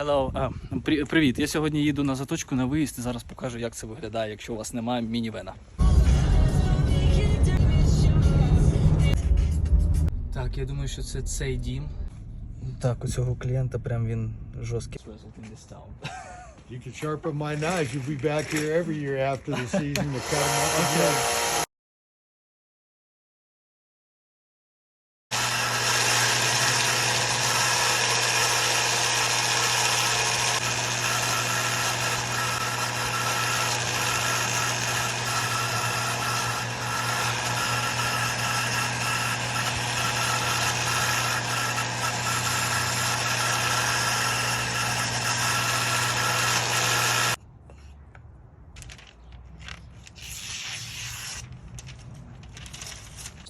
Hello. При- привіт. Я сьогодні їду на заточку на виїзд. і Зараз покажу, як це виглядає, якщо у вас немає мінівена. Так, я думаю, що це цей дім. Так, у цього клієнта прям він жорсткий. You can sharpen my knives. You'll be back here every year after the season to cut them up again.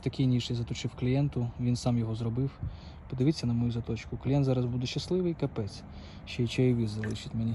Ось Такий ніж я заточив клієнту, він сам його зробив. Подивіться на мою заточку. Клієнт зараз буде щасливий, капець. Ще й чайові залишить мені.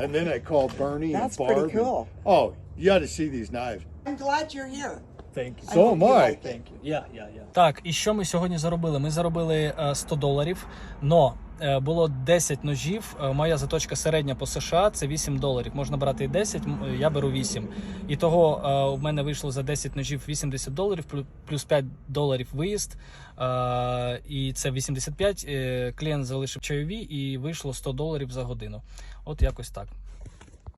And then I called Bernie That's and pretty cool. and- oh, you got to see these knives. I'm glad you're here. Thank you. So am I. Yeah, yeah, yeah. Так, і що ми сьогодні заробили? Ми заробили е, 100 доларів, но е, було 10 ножів. Е, Моя заточка середня по США це 8 доларів. Можна брати і 10, м, е, я беру 8. І того е, в мене вийшло за 10 ножів 80 доларів, плю- плюс 5 доларів виїзд. Е, І це 85. Е, Клієнт залишив чайові і вийшло 100 доларів за годину. От якось так.